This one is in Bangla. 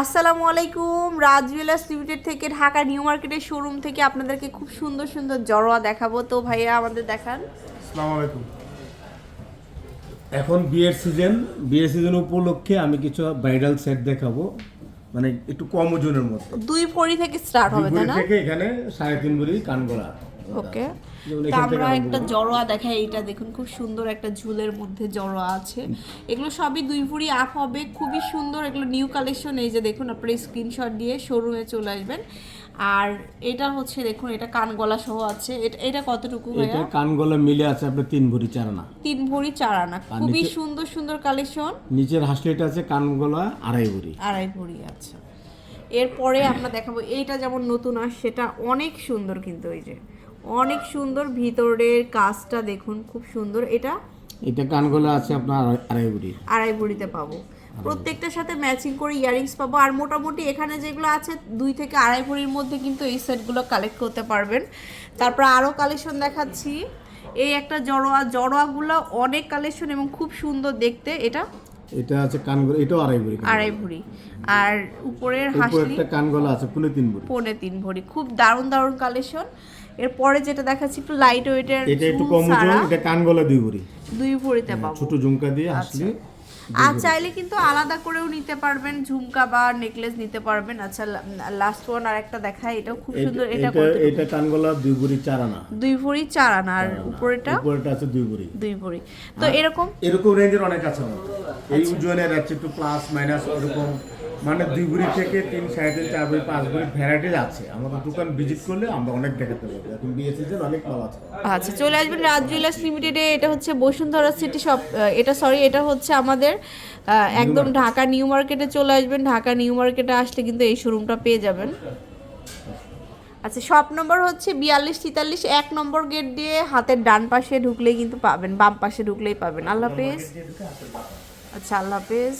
আসসালামু আলাইকুম রাজ জুয়েলার্স লিমিটেড থেকে ঢাকা নিউ মার্কেটের শোরুম থেকে আপনাদেরকে খুব সুন্দর সুন্দর জড়োয়া দেখাবো। তো ভাইয়া আমাদের দেখান। আসসালামু আলাইকুম। এখন বিয়ের সিজন বিয়ের সিজন উপলক্ষে আমি কিছু ব্রাইডাল সেট দেখাবো। মানে একটু কম ওজনের মধ্যে। দুই ভরি থেকে স্টার্ট হবে তাই না? থেকে এখানে সাড়ে তিন ভরি কানগলা ওকে তো আমরা একটা জড়োয়া দেখাই এটা দেখুন খুব সুন্দর একটা ঝুলের মধ্যে জড়োয়া আছে। এগুলো সবই দুই ভরি আপ হবে খুবই সুন্দর এগুলো নিউ কালেকশন এই যে দেখুন আপনার স্ক্রিনশট দিয়ে শোরুমে চলে আসবেন। আর এটা হচ্ছে দেখুন এটা কান গলা সহ আছে। এটা এটা কতটুকু এটা ভাইয়া কানগলা মিলে আছে আপনার তিন ভরি চার আনা। তিন ভরি চার আনা। খুবই সুন্দর সুন্দর কালেকশন নিচের হাসলিটা আছে কানগলা আড়াই ভরি। আড়াই ভরি আছে এরপরে আমরা দেখাবো এইটা যেমন নতুন আর সেটা অনেক সুন্দর কিন্তু এই যে। অনেক সুন্দর ভিতরের কাজটা দেখুন খুব সুন্দর। এটা এটা কানগলা আছে আপনার আড়াই- আড়াই ভরি আড়াই ভরিতে পাবো প্রত্যেকটার সাথে ম্যাচিং করে ইয়ারিংস পাবো। আর মোটামুটি এখানে যেগুলো আছে দুই থেকে আড়াই ভরির মধ্যে কিন্তু এই সেটগুলো কালেক্ট করতে পারবেন। তারপর আরও কালেকশন দেখাচ্ছি। এই একটা জড়োয়া জড়োয়াগুলো অনেক কালেকশন এবং খুব সুন্দর দেখতে। এটা এটা আছে কানগলা এটাও আড়াই ভরি আড়াই ভরি। আর উপরের উপরে হাসলি একটা কানগলা আছে পুনে তিন ভরি। পুনে তিন ভরি। খুব দারুণ দারুণ কালেকশন এরপরে যেটা দেখাচ্ছি একটু লাইট ওয়েটের এটা একটু কম ওজন এটা কানগলা দুই ভরি। দুই ভরিতে পাবো। ছোট ঝুমকা দিয়ে আসলে আর চাইলে কিন্তু আলাদা করেও নিতে পারবেন ঝুমকা বা নেকলেস নিতে পারবেন। আচ্ছা লাস্ট ওয়ান আর একটা দেখায় এটাও খুব সুন্দর এটা এটা কানগলা দুই ভরি চার আনা। দুই ভরি চার আনা আর উপরেটা উপরেটা আছে দুই ভরি। দুই ভরি। তো এরকম? এরকম রেঞ্জের অনেক আছে এই ওজনের আছে একটু প্লাস মাইনাস ওরকম। মানে দুই ভরি থেকে তিন তিন চার ভরি পাঁচ ভরি ভ্যারাইটিস আছে। আমাদের দোকান ভিজিট করলে আমরা অনেক দেখাতে পারব এখন বিয়ে সিজন অনেক মাল আছে। আচ্ছা চলে আসবেন রাজ জুয়েলার্স লিমিটেডে এটা হচ্ছে বসুন্ধরা সিটি শপ এটা সরি এটা হচ্ছে আমাদের একদম ঢাকা নিউ মার্কেটে চলে আসবেন। ঢাকা নিউ মার্কেটে আসলে কিন্তু এই শোরুমটা পেয়ে যাবেন। আচ্ছা শপ নম্বর হচ্ছে বিয়াল্লিশ তেতাল্লিশ। এক নম্বর গেট দিয়ে হাতের ডান পাশে ঢুকলেই কিন্তু পাবেন বাম পাশে ঢুকলেই পাবেন। আল্লাহ হাফেজ। আচ্ছা আল্লাহ হাফেজ।